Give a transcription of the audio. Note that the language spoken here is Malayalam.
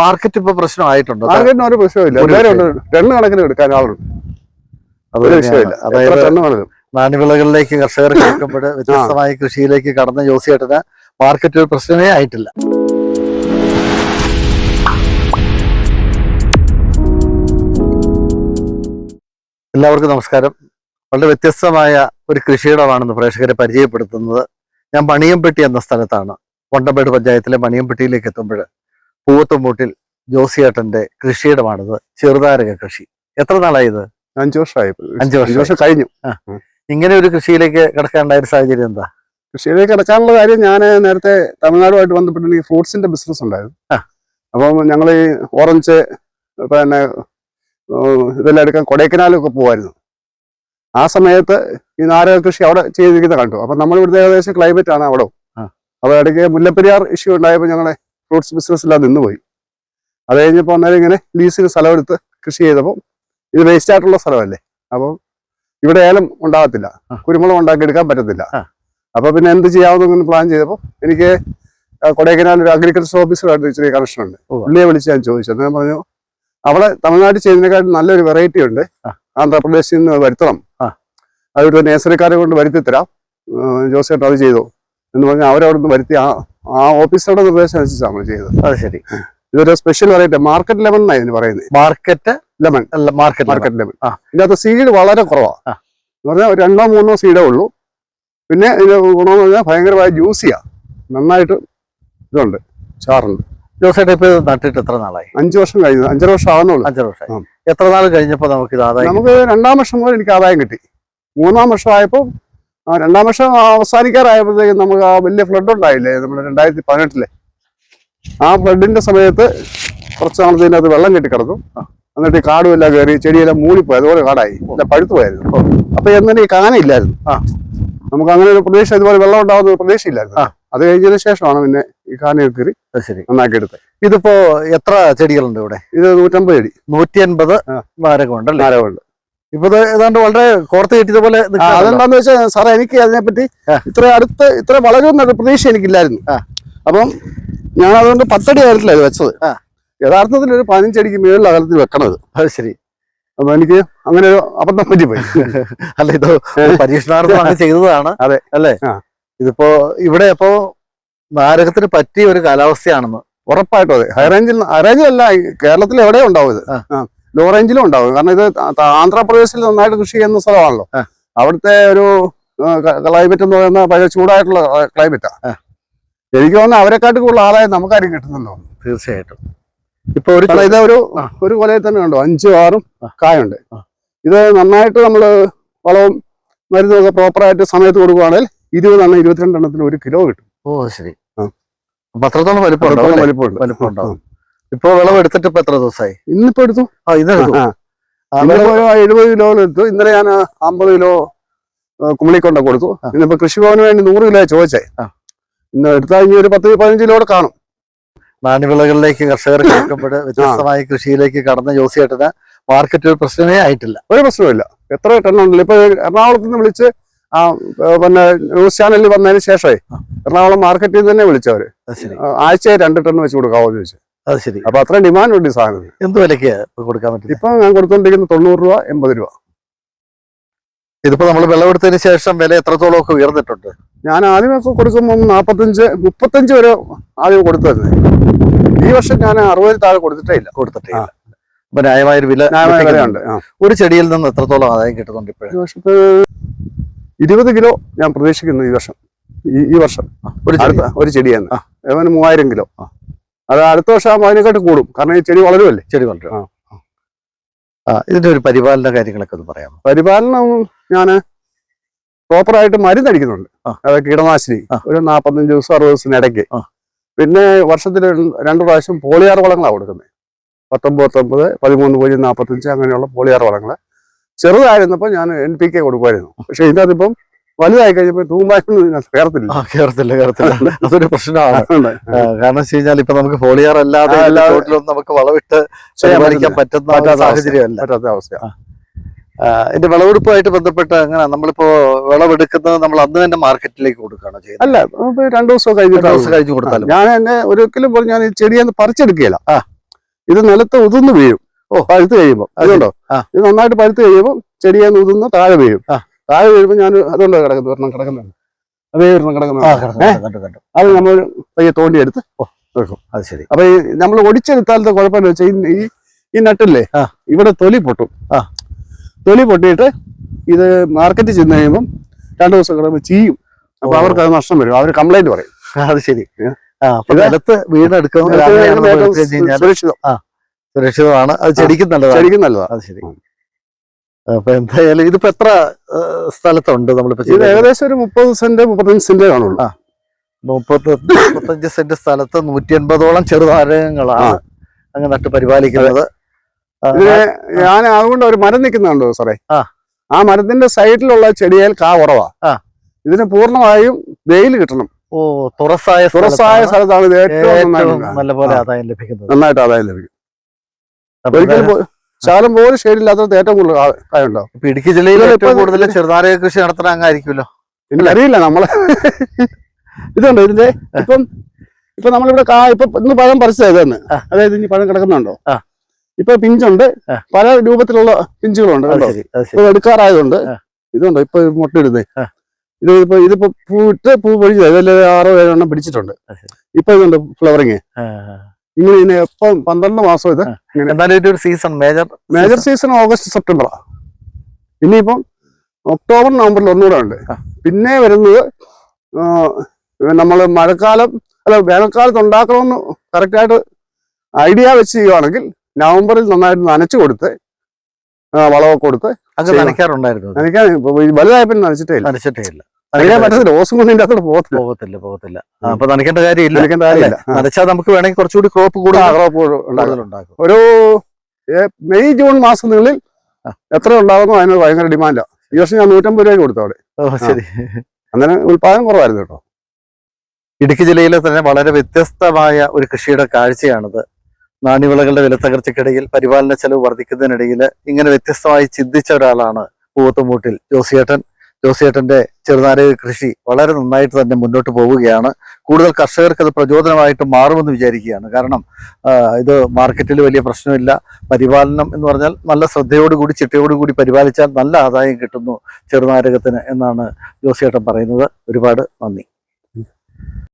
മാർക്കറ്റ് ഇപ്പൊ പ്രശ്നമായിട്ടുണ്ടോ മാർക്കറ്റിന് ഒരു പ്രശ്നമില്ല എല്ലാവരും കണക്കിന് എടുക്കാൻ ആളുണ്ട്. അതൊരു വിഷയമില്ല അതായത് നാണ്യവിളകളിലേക്ക് കർഷകർ കേൾക്കുമ്പോൾ വ്യത്യസ്തമായ കൃഷിയിലേക്ക് കടന്ന ജോസിയേട്ടന് മാർക്കറ്റ് ഒരു പ്രശ്നമേ ആയിട്ടില്ല. എല്ലാവർക്കും നമസ്കാരം. വളരെ വ്യത്യസ്തമായ ഒരു കൃഷിയിടമാണെന്ന് പ്രേക്ഷകരെ പരിചയപ്പെടുത്തുന്നത് ഞാൻ മണിയംപെട്ടി എന്ന സ്ഥലത്താണ്. കൊണ്ടമ്പേട് പഞ്ചായത്തിലെ മണിയംപെട്ടിയിലേക്ക് എത്തുമ്പോൾ പൂവത്തുംമൂട്ടിൽ ജോസിയേട്ടന്റെ കൃഷിയിടമാണിത് ചെറുതാരക കൃഷി. എത്ര നാളായത് അഞ്ചു വർഷമായി. അഞ്ചു വർഷം. കഴിഞ്ഞു. ഇങ്ങനെ ഒരു കൃഷിയിലേക്ക് കിടക്കാനുണ്ടായ ഒരു സാഹചര്യം എന്താ? കൃഷിയിലേക്ക് കിടക്കാനുള്ള കാര്യം ഞാൻ നേരത്തെ തമിഴ്നാടുമായിട്ട് ബന്ധപ്പെട്ട് എനിക്ക് ഫ്രൂട്ട്സിന്റെ ബിസിനസ് ഉണ്ടായിരുന്നു. അപ്പം ഞങ്ങൾ ഈ ഓറഞ്ച് പിന്നെ ഇതെല്ലാം എടുക്കാൻ കൊടൈക്കനാലൊക്കെ പോകുമായിരുന്നു ആ സമയത്ത് ഈ നാരക കൃഷി അവിടെ ചെയ്തിരിക്കുന്ന കണ്ടു. അപ്പൊ നമ്മൾ ഇവിടുത്തെ ഏകദേശം ക്ലൈമറ്റ് ആണ് അവിടെ അപ്പോൾ അപ്പൊ ഇടയ്ക്ക് മുല്ലപ്പെരിയാർ ഇഷ്യൂ ഉണ്ടായപ്പോൾ ഞങ്ങളെ ഫ്രൂട്ട്സ് ബിസിനസ് എല്ലാം നിന്നുപോയി. അത് കഴിഞ്ഞപ്പോൾ അന്നേരം ഇങ്ങനെ ലീസിന് സ്ഥലമെടുത്ത് കൃഷി ചെയ്തപ്പോൾ ഇത് വേസ്റ്റ് ആയിട്ടുള്ള സ്ഥലമല്ലേ? അപ്പോൾ ഇവിടെ ഏലം ഉണ്ടാകത്തില്ല. കുരുമുളക് ഉണ്ടാക്കി എടുക്കാൻ പറ്റത്തില്ല. അപ്പൊ പിന്നെ എന്ത് ചെയ്യാവുന്ന പ്ലാൻ ചെയ്തപ്പോൾ എനിക്ക് കൊടൈക്കനാൽ ഒരു അഗ്രികൾച്ചർ ഓഫീസറുമായിട്ട് ഇച്ചിരി കണക്ഷൻ ഉണ്ട്. ഉള്ളിയെ പുള്ളിയെ വിളിച്ച് ഞാൻ ചോദിച്ചു. അദ്ദേഹം പറഞ്ഞു അവിടെ തമിഴ്നാട്ടിൽ ചെയ്യുന്നതിനെക്കാട്ടും നല്ലൊരു വെറൈറ്റി ഉണ്ട്. ആന്ധ്രാപ്രദേശിൽ നിന്ന് വരുത്തണം. അതൊരു നേഴ്സറിക്കാരെ കൊണ്ട് വരുത്തി തരാം ജോസേട്ട് അത് ചെയ്തു. എന്ന് പറഞ്ഞാൽ അവരവിടെ നിന്ന് വരുത്തി ആ ആ ഓഫീസറുടെ നിർദ്ദേശം അനുസരിച്ചാണ് നമ്മൾ ചെയ്തത്. അത് ശരി. ഇതൊരു സ്പെഷ്യൽ വെറൈറ്റി മാർക്കറ്റ് ലെമൺ എന്നാണ് ഇതിന് പറയുന്നത് മാർക്കറ്റ് ലെമൺ അല്ല മാർക്കറ്റ് മാർക്കറ്റ് ലെമൺ. ഇതിനകത്ത് സീഡ് വളരെ കുറവാണ്. എന്ന് പറഞ്ഞാൽ രണ്ടോ മൂന്നോ സീഡേ ഉള്ളൂ. പിന്നെ ഇത് ഗുണമെന്ന് പറഞ്ഞാൽ ഭയങ്കരമായ ജ്യൂസിയാ നന്നായിട്ട് ഇതുണ്ട്. ചാറുണ്ട്. ഇപ്പൊ നട്ടിട്ട് എത്ര നാളായി? അഞ്ചു വർഷം കഴിഞ്ഞു. അഞ്ചര വർഷം ആവുന്നുള്ളു. അഞ്ചര വർഷം എത്ര നാൾ കഴിഞ്ഞപ്പോ നമുക്ക് ഇത് ആദായം നമുക്ക് രണ്ടാം വർഷം മുതൽ എനിക്ക് ആദായം കിട്ടി. മൂന്നാം വർഷം ആയപ്പോൾ ആ രണ്ടാം വർഷം അവസാനിക്കാറായപ്പോഴത്തേക്കും നമുക്ക് ആ വലിയ ഫ്ലഡ് ഉണ്ടായില്ലേ? നമ്മുടെ രണ്ടായിരത്തി പതിനെട്ടിലെ. ആ ഫ്ലഡിന്റെ സമയത്ത് കുറച്ച് നാളത്തേക്ക് അത് വെള്ളം കെട്ടിക്കിടക്കും കിടന്നു എന്നിട്ട് ഈ കാടും എല്ലാം കയറി ചെടിയെല്ലാം മൂടിപ്പോയി അതുപോലെ കാടായി. എല്ലാം പഴുത്തു പോയായിരുന്നു. അപ്പൊ എന്നിട്ട് ഈ കാന ആ. നമുക്ക് അങ്ങനെ ഒരു പ്രദേശം ഇതുപോലെ വെള്ളം ഉണ്ടാവുന്ന ഒരു പ്രദേശം ആ. അത് കഴിഞ്ഞതിന് ശേഷമാണ് പിന്നെ ഈ കാനയിൽ കയറി ശരി. നന്നാക്കി എടുത്തത് ഇതിപ്പോ എത്ര ചെടികളുണ്ട് ഇവിടെ? ഇത് നൂറ്റമ്പത് ചെടി. നൂറ്റി അൻപത്. നാരകമുണ്ട് നാരകമുണ്ട് ഇപ്പൊ ഏതാണ്ട് വളരെ കോർത്ത് കെട്ടിയത് പോലെ. അതെന്താന്ന് വെച്ചാൽ സാറേ എനിക്ക് അതിനെ പറ്റി ഇത്ര അടുത്ത് ഇത്ര വളരുമെന്നൊരു പ്രതീക്ഷ എനിക്കില്ലായിരുന്നു. അപ്പം ഞാൻ അതുകൊണ്ട് പത്തടി അകലത്തിലാണ് ഇത് വെച്ചത്. യഥാർത്ഥത്തിൽ ഒരു പതിനഞ്ചടിക്ക് മേളിൽ അകലത്തിൽ വെക്കണത്. അത് ശരി. അപ്പൊ എനിക്ക് അങ്ങനെ ഒരു അബദ്ധം പറ്റിപ്പോയി. അല്ല ഇത് പരീക്ഷണാർത്ഥം അങ്ങ് ചെയ്തതാണ്. അതെ. അല്ലേ. ഇതിപ്പോ ഇവിടെ ഇപ്പോ നാരകത്തിന് പറ്റിയ ഒരു കാലാവസ്ഥയാണെന്ന്. ഉറപ്പായിട്ടും അതെ. ഹൈറേഞ്ചിൽ റേഞ്ചിൽ ഹൈ കേരളത്തിൽ എവിടെയും ഉണ്ടാവും ഇത്. ലോ റേഞ്ചിലും ഉണ്ടാവും. കാരണം ഇത് ആന്ധ്രാപ്രദേശിൽ നന്നായിട്ട് കൃഷി ചെയ്യുന്ന സ്ഥലമാണല്ലോ. അവിടുത്തെ ഒരു ക്ലൈമറ്റ് എന്ന് പറയുന്ന പഴയ ചൂടായിട്ടുള്ള ക്ലൈമറ്റാ എനിക്ക് തോന്നുന്നു അവരെക്കാട്ടും കൂടുതൽ ആദായം നമുക്കാരും കിട്ടുന്നുണ്ടോ തീർച്ചയായിട്ടും. ഇപ്പൊ ഒരു ഇത് ഒരു ഒരു കൊലയിൽ തന്നെ ഉണ്ടോ അഞ്ചും ആറും. കായുണ്ട്. ഇത് നന്നായിട്ട് നമ്മൾ വളവും മരുന്നും ഒക്കെ പ്രോപ്പറായിട്ട് സമയത്ത് കൊടുക്കുവാണെങ്കിൽ ഇരുപതെണ്ണം ഇരുപത്തിരണ്ടെണ്ണത്തിന് ഒരു കിലോ കിട്ടും. ഓ ശരി. അത്രത്തോളം വലിപ്പം വലിപ്പം ഉണ്ടാവും ഇപ്പൊ വിളവ് എടുത്തിട്ട് ഇപ്പൊ എത്ര ദിവസമായി ഇന്നിപ്പോ എടുത്തു. ആ ഇത് ആ. ആ, ഒരു എഴുപത് കിലോ എടുത്തു. ഇന്നലെ ഞാൻ അമ്പത് കിലോ കുമളിക്കൊണ്ട കൊടുത്തു. ഇന്നിപ്പോ കൃഷിഭവന് വേണ്ടി നൂറ് കിലോ ചോദിച്ചേ. ഇന്ന് എടുത്താൽ ഇനി ഒരു പത്ത് പതിനഞ്ച് കിലോ കാണും. നാണ്യവിളകളിലേക്ക് കർഷകർ കേൾക്കുമ്പോൾ വ്യത്യസ്തമായി കൃഷിയിലേക്ക് കടന്ന ജോസിയേട്ടന് മാർക്കറ്റ് ഒരു പ്രശ്നമേ ആയിട്ടില്ല. ഒരു പ്രശ്നമില്ല എത്ര ടണ്ണുണ്ടല്ലോ ഇപ്പൊ എറണാകുളത്ത് നിന്ന് വിളിച്ച് ആ പിന്നെ ന്യൂസ് ചാനലിൽ വന്നതിന് ശേഷമേ എറണാകുളം മാർക്കറ്റിൽ നിന്ന് തന്നെ വിളിച്ചവര്. അത് രണ്ട് ടൺ വെച്ച് കൊടുക്കാവോ ചോദിച്ചു. അത് ശരി. അപ്പൊ അത്ര ഡിമാൻഡ് ഉണ്ട് ഈ സാധനം എന്ത് വിലക്ക് കൊടുക്കാൻ പറ്റും ഇപ്പൊ ഞാൻ കൊടുത്തോണ്ടിരിക്കുന്ന തൊണ്ണൂറ് രൂപ എൺപത് രൂപ. ഇതിപ്പോ നമ്മൾ വിളവെടുത്തതിന് ശേഷം വില എത്രത്തോളം ഒക്കെ ഉയർന്നിട്ടുണ്ട്? ഞാൻ ആദ്യമൊക്കെ കൊടുക്കുമ്പോൾ നാൽപ്പത്തഞ്ച് മുപ്പത്തഞ്ച് വരെ ആദ്യം കൊടുത്തിരുന്നത് ഈ വർഷം ഞാൻ അറുപതിൽ താഴെ കൊടുത്തിട്ടേ ഇല്ല. കൊടുത്തിട്ടേ ഇല്ല. അപ്പൊ ന്യായമായ വില ന്യായമായ വിലയുണ്ട് ആ. ഒരു ചെടിയിൽ നിന്ന് എത്രത്തോളം ആദായം കിട്ടുന്നുണ്ട് ഇപ്പോഴും? ഈ വർഷത്ത് ഇരുപത് കിലോ ഞാൻ പ്രതീക്ഷിക്കുന്നു ഈ വർഷം. ഈ ഈ വർഷം. ഒരു ചെടി. അടുത്ത ഒരു ചെടിയാണ്. ഏതാണ്ട് മൂവായിരം കിലോ. ആ. അത് അടുത്ത വർഷം ആകുമ്പോൾ അതിനെക്കാട്ട് കൂടും. കാരണം ഈ ചെടി വളരുമല്ലേ ചെടി വളരും. ആ. ആ. ഇതിന്റെ ഒരു പരിപാലന കാര്യങ്ങളൊക്കെ ഒന്ന് പറയാം പരിപാലനം ഞാൻ പ്രോപ്പറായിട്ട് മരുന്നടിക്കുന്നുണ്ട്. അടിക്കുന്നുണ്ട് അത് കീടനാശിനി. ഒരു നാൽപ്പത്തഞ്ച് ദിവസം അറുപത് ദിവസത്തിന് ഇടയ്ക്ക്. പിന്നെ വർഷത്തിൽ രണ്ട് പ്രാവശ്യം പോളിയാർ വളങ്ങളാണ് കൊടുക്കുന്നത്. പത്തൊമ്പത് പത്തൊമ്പത് പതിമൂന്ന് പൂജ്യം നാൽപ്പത്തഞ്ച് അങ്ങനെയുള്ള പോളിയാർ വളങ്ങൾ ചെറുതായിരുന്നപ്പോൾ ഞാൻ എൻ പി കെ കൊടുക്കുമായിരുന്നു. പക്ഷേ ഇതിനകത്തിപ്പം വലുതായി കഴിഞ്ഞപ്പോ തൂമ്പായൊന്നും കയറത്തില്ല കയറത്തില്ല കയറത്തില്ല കേറത്തില്ല കേറത്തില്ല. അതൊരു പ്രശ്നമാണ്. കാരണം വെച്ച് കഴിഞ്ഞാൽ ഇപ്പൊ നമുക്ക് ഫോളിയർ അല്ലാതെ എല്ലാ അല്ലാതെ നമുക്ക് വളവിട്ട് പരിപാലിക്കാൻ പറ്റുന്ന. സാഹചര്യമല്ല പറ്റാത്ത അവസ്ഥയാണ് ഇതിന്റെ വിളവെടുപ്പുമായിട്ട് ബന്ധപ്പെട്ട് അങ്ങനെ നമ്മളിപ്പോ വിളവെടുക്കുന്നത് നമ്മൾ അന്ന് തന്നെ മാർക്കറ്റിലേക്ക് കൊടുക്കുകയാണോ ചെയ്യുന്നത്. അല്ല നമുക്ക് രണ്ടു ദിവസം കഴിഞ്ഞിട്ട് ദിവസം കഴിഞ്ഞ് കൊടുത്താലും ഞാൻ എന്നെ ഒരിക്കലും പറഞ്ഞു ഞാൻ ഈ ചെടിയെന്ന് പറിച്ചെടുക്കുകയില്ല. ആ. ഇത് നിലത്ത് ഉതിർന്ന് വീഴും. ഓ. പഴുത്ത് കഴിയുമ്പോൾ അതുകൊണ്ടോ ഇത് നന്നായിട്ട് പഴുത്ത് കഴിയുമ്പോൾ ചെടിയെന്ന് ഉതിർന്ന് താഴെ വീഴും. ആ. താഴെ വീഴുമ്പോൾ ഞാൻ അതുകൊണ്ടാണ് കിടക്കുന്നത് ഒരെണ്ണം കിടക്കുന്നുണ്ട്. അതേ ഒരെണ്ണം കിടക്കുന്നത്. അത് നമ്മൾ പയ്യെ തോണ്ടിയെടുത്ത് വെക്കും അത് ശരി. അപ്പൊ ഈ നമ്മൾ ഒടിച്ചെടുത്താലത്തെ കുഴപ്പമെന്ന് വെച്ചാൽ ഈ ഈ നട്ടില്ലേ ഇവിടെ തൊലി പൊട്ടും. ആ. തൊലി പൊട്ടിയിട്ട് ഇത് മാർക്കറ്റിൽ ചെന്ന് കഴിയുമ്പം രണ്ടു ദിവസം കിടക്കുമ്പോൾ ചെയ്യും അപ്പൊ അവർക്ക് അത് നഷ്ടം വരും. അവർ കംപ്ലൈന്റ് പറയും. അത് ശരി. നിലത്ത് കഴിഞ്ഞാൽ സുരക്ഷിതം. സുരക്ഷിതമാണ്. അത് ചെടിക്കും നല്ലതാണ്. ചെടിക്കും നല്ലതാണ്. അത് ശരി. അപ്പൊ എന്തായാലും ഇതിപ്പോ എത്ര സ്ഥലത്തുണ്ട് നമ്മളിപ്പോ ഇത്? ഏകദേശം ഒരു മുപ്പത് സെന്റ് മുപ്പത്തഞ്ച് സെന്റ് കാണുള്ളൂ. മുപ്പത്തി മുപ്പത്തഞ്ച് സെന്റ് സ്ഥലത്ത് നൂറ്റി എൺപതോളം ചെറുനാരകങ്ങളാണ് അങ്ങ് നട്ട് പരിപാലിക്കുന്നത്. ഞാൻ അതുകൊണ്ട് ഒരു മരം നിൽക്കുന്നുണ്ടോ സാറേ? ആ. മരത്തിന്റെ സൈഡിലുള്ള ചെടിയൽ കാ കുറവാ. ഇതിന് പൂർണമായും വെയിൽ കിട്ടണം. ഓ തുറസായ തുറസായ സ്ഥലത്താണ് ഇത് ഏറ്റവും നല്ലപോലെ ആദായം ലഭിക്കുന്നത്. നന്നായിട്ട് ആദായം ലഭിക്കും. ഒരിക്കലും ശകലം പോലും ഷെയ്ഡില്ലാത്ത ഏറ്റവും കൂടുതൽ കായുണ്ടാവും ഇപ്പൊ ഇടുക്കി ജില്ലയിൽ ഏറ്റവും കൂടുതൽ ചെറുനാരക കൃഷി നടത്തുന്ന അങ്ങായിരിക്കുമല്ലോ. എനിക്കറിയില്ല നമ്മൾ. ഇതുണ്ട് ഇതിന്റെ? ഇപ്പം ഇപ്പൊ നമ്മളിവിടെ കാ ഇപ്പൊ ഇന്ന് പഴം പറിച്ചത് തന്നെ. അതായത് ഇനി പഴം കിടക്കുന്നുണ്ടോ. ഇപ്പൊ പിഞ്ചുണ്ട്. പല രൂപത്തിലുള്ള പിഞ്ചുകളുണ്ട് ശരി ഇപ്പൊ എടുക്കാറായതുണ്ട്. ഇതുണ്ടോ? ഇപ്പൊ മുട്ടയിടുന്നേ. ഇത് ഇപ്പൊ ഇതിപ്പോ പൂ ഇട്ട് പൂ പൊഴിച്ചത് ഇതിൽ ആറോ ഏഴോ എണ്ണം പിടിച്ചിട്ടുണ്ട്. ഇപ്പൊ ഇതുണ്ട് ഫ്ലവറിങ്. ഇങ്ങനെ ഇതിന് എപ്പം പന്ത്രണ്ട് മാസം ഇത് എന്നാലും season major major season August September. ഇനിയിപ്പം ഒക്ടോബർ നവംബറിൽ ഒന്നുകൂടെ ഉണ്ട്. പിന്നെ വരുന്നത് നമ്മൾ മഴക്കാലം അല്ല വേനൽക്കാലത്ത് ഉണ്ടാക്കണമെന്ന് കറക്റ്റായിട്ട് ഐഡിയ വെച്ച് ചെയ്യുവാണെങ്കിൽ നവംബറിൽ നന്നായിട്ട് നനച്ചു കൊടുത്ത് വളമൊക്കെ കൊടുത്ത്. നനയ്ക്കാറുണ്ടായിരുന്നു നനയ്ക്കാൻ വലുതായപ്പോൾ നനച്ചിട്ടേ നനച്ചിട്ടേ ഇല്ല. നനയ്ക്കാൻ പറ്റത്തില്ല ഓസും കൊണ്ട് ഇതിന്റെ അകത്തോട്ട് പോകത്തില്ല. പോകത്തില്ല പോകത്തില്ല. അപ്പൊ നനയ്ക്കേണ്ട കാര്യമില്ല. കാര്യമില്ല. നനച്ചാൽ നമുക്ക് വേണമെങ്കിൽ കുറച്ചുകൂടി ക്രോപ്പ് കൂടുതൽ ഉണ്ടാകും കൂടുതലുണ്ടാക്കും. ഒരു മെയ് ജൂൺ മാസങ്ങളിൽ എത്ര ഉണ്ടാകുന്നു അതിന് ഭയങ്കര ഡിമാൻഡാ. ഈ വർഷം ഞാൻ നൂറ്റമ്പത് രൂപയ്ക്ക് കൊടുത്തു അവിടെ. ശരി. അങ്ങനെ ഉൽപാദനം കുറവായിരുന്നു കേട്ടോ. ഇടുക്കി ജില്ലയിലെ തന്നെ വളരെ വ്യത്യസ്തമായ ഒരു കൃഷിയുടെ കാഴ്ചയാണിത്. നാണ്യവിളകളുടെ വിലത്തകർച്ചയ്ക്കിടയിൽ പരിപാലന ചെലവ് വർദ്ധിക്കുന്നതിനിടയിൽ ഇങ്ങനെ വ്യത്യസ്തമായി ചിന്തിച്ച ഒരാളാണ് പൂവത്തുമൂട്ടിൽ ജോസിയേട്ടൻ. ജോസിയേട്ടന്റെ ചെറുനാരക കൃഷി വളരെ നന്നായിട്ട് തന്നെ മുന്നോട്ട് പോവുകയാണ്. കൂടുതൽ കർഷകർക്ക് അത് പ്രചോദനമായിട്ട് മാറുമെന്ന് വിചാരിക്കുകയാണ്. കാരണം ഇത് മാർക്കറ്റിൽ വലിയ പ്രശ്നമില്ല. പരിപാലനം എന്ന് പറഞ്ഞാൽ നല്ല ശ്രദ്ധയോടുകൂടി ചിട്ടയോടുകൂടി പരിപാലിച്ചാൽ നല്ല ആദായം കിട്ടുന്നു ചെറുനാരകത്തിന് എന്നാണ് ജോസിയേട്ടൻ പറയുന്നത്. ഒരുപാട് നന്ദി.